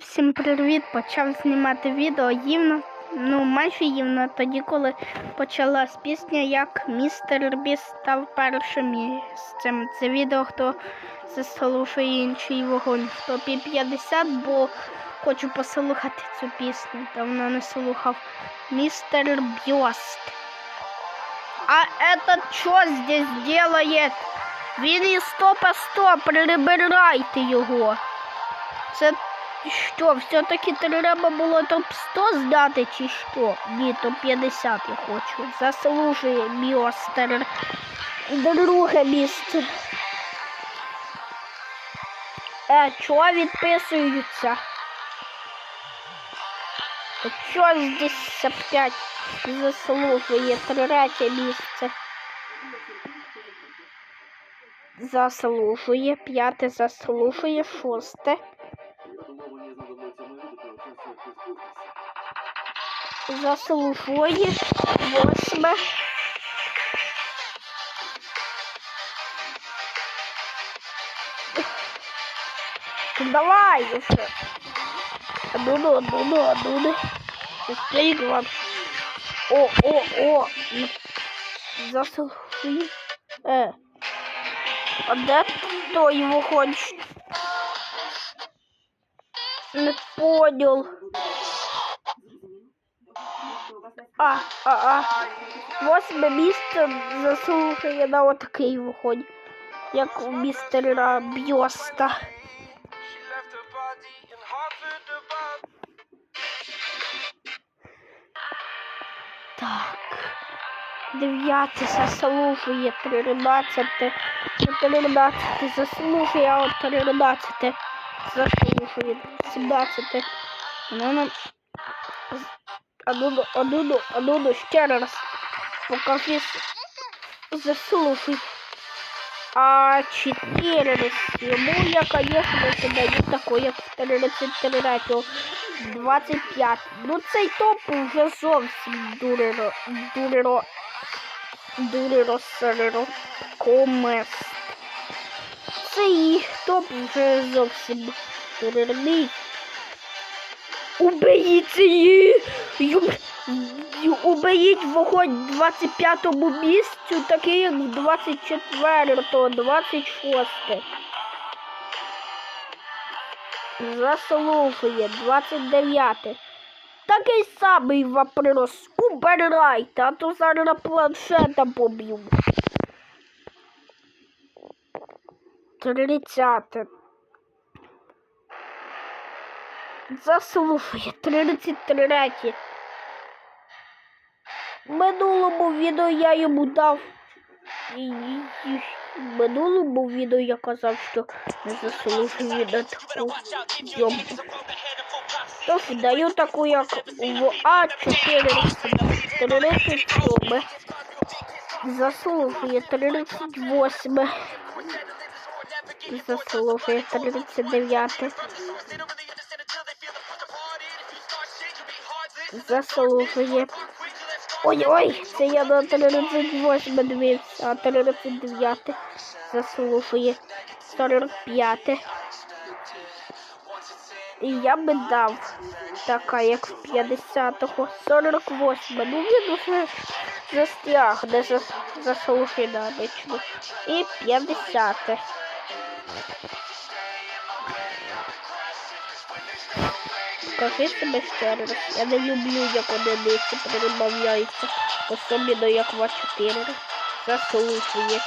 Всім привіт! Почав знімати відео гімно. Ну, майже гімно тоді, коли почалась пісня, як містер Біс став першим місцем. Це відео, хто заслухає інший вогонь в топі 50, бо хочу послухати цю пісню. Давно не слухав. Містер Бьост. А этот що здесь делает? Він із стопа 100, прибирайте його. Це що, все-таки треба було топ-100 здати чи що? Ні, топ-50 я хочу. Заслужує Біостер. Друге місце. Е, чого відписуються? Що здесь опять заслужує третє місце? Заслужує, п'яте заслужує, шосте. Заслужує, восьме. Давай уже. Дуду, дуду, дуду. Быстрее, О, о, о. Заслужує. Е. А де той вогонь? Не понял. А, а, а. Восьме місце заслухає на отакий вогонь, як у містера Бьоста. Так. Дев'яте заслужує, тринадцяте, чотирнадцяте заслужує, а от тринадцяте заслужує, сімнадцяте. Ну, ну, а ну, а ну, а ну, ще раз покажи заслужуй. А 14 ему я, конечно, такой, як в 33 25. Ну цей топ вже зовсім дуреро, дуреро, дуреро, сереро, комес. Цей топ вже зовсім дурерний. Убийте її! Уберіть вогонь 25-му місцю, такий як в 24-го, 26 Заслухає 29 Такий самий вопрос. Убирайте, а то зараз на планшета поб'ю. 30 Заслухає 33 В минулому відео я йому дав. І, і, і минулому відео я казав, що не заслужує на таку йому. Тож даю таку, як в А4 37. Заслужує 38. Заслужує 39. Заслужує. Ой-ой, це я на 38 дивився, а 39 заслужує 45. І я би дав така, як в 50-го, 48. Ну він уже застряг, де за, заслужує на обичну. І 50. Покажи себе ще раз. Я не люблю, як одиниці прибавляються. Особливо як ваші А4. Заслужує.